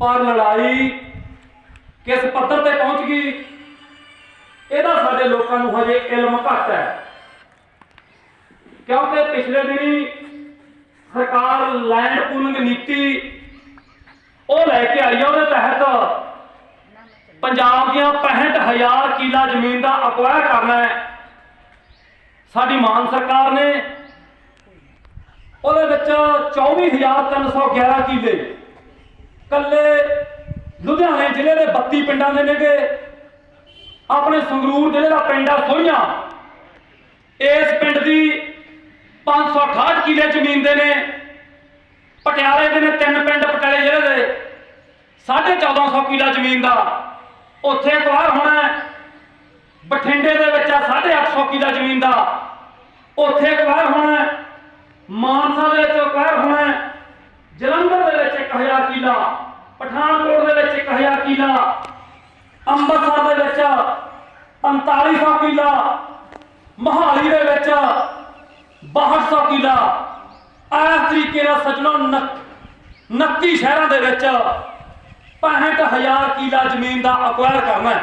ਪਰ ਲੜਾਈ ਕਿਸ ਪੱਧਰ ਤੇ ਪਹੁੰਚ ਗਈ, ਇਹਦਾ ਸਾਡੇ ਲੋਕਾਂ ਨੂੰ ਹਜੇ ਇਲਮ ਘੱਟ ਹੈ। ਕਿਉਂਕਿ ਪਿਛਲੇ ਦਿਨੀ ਸਰਕਾਰ ਲੈਂਡ ਪੂਲਿੰਗ ਨੀਤੀ ਉਹ ਲੈ ਕੇ ਆਈ ਆ, ਉਹਦੇ ਤਹਿਤ ਪੰਜਾਬ ਦੀਆਂ 65000 ਕਿਲਾ ਜ਼ਮੀਨ ਦਾ ਅਕਵਾਇਰ ਕਰਨਾ ਹੈ। ਸਾਡੀ ਮਾਨ ਸਰਕਾਰ ਨੇ ਉਹਦੇ ਵਿੱਚ 24311 ਕਿੱਲੇ ਕੱਲੇ ਲੁਧਿਆਣੇ ਜ਼ਿਲ੍ਹੇ ਦੇ 32 ਪਿੰਡਾਂ ਦੇ ਨੇਗੇ। ਆਪਣੇ ਸੰਗਰੂਰ ਜ਼ਿਲ੍ਹੇ ਦਾ ਪਿੰਡ ਆ ਸੋਹੀਆਂ। ਇਸ ਪਿੰਡ ਦੀ 568 ਕਿੱਲੇ ਜ਼ਮੀਨ ਦੇ ਨੇ। ਪਟਿਆਲੇ ਦੇ ਨੇ ਤਿੰਨ ਪਿੰਡ ਪਟਿਆਲੇ ਜ਼ਿਲ੍ਹੇ ਦੇ। 1450 ਕਿੱਲਾ ਜ਼ਮੀਨ ਦਾ। ਉੱਥੇ ਅਕਵਾਇਰ ਹੋਣਾ ਬਠਿੰਡੇ ਦੇ ਵਿੱਚ ਆ 850 ਕਿਲਾ ਜ਼ਮੀਨ ਦਾ। ਉੱਥੇ ਅਕਵਾਇਰ ਹੋਣਾ ਮਾਨਸਾ ਦੇ ਵਿੱਚ ਅਕਵਾਇਰ ਹੋਣਾ ਹੈ। ਜਲੰਧਰ ਦੇ ਵਿੱਚ 1000 ਕਿੱਲਾ, ਪਠਾਨਕੋਟ ਦੇ ਵਿੱਚ 1000 ਕਿੱਲਾ, ਅੰਮ੍ਰਿਤਸਰ ਦੇ ਵਿੱਚ 4500 ਕਿੱਲਾ, ਮੋਹਾਲੀ ਦੇ ਵਿੱਚ 6200 ਕਿੱਲਾ। ਇਸ ਤਰੀਕੇ ਨਾਲ ਸੱਜਣੋ 29 ਸ਼ਹਿਰਾਂ ਦੇ ਵਿੱਚ 65000 ਕਿਲਾ ਜ਼ਮੀਨ ਦਾ ਅਕਵਾਇਰ ਕਰਨਾ ਹੈ।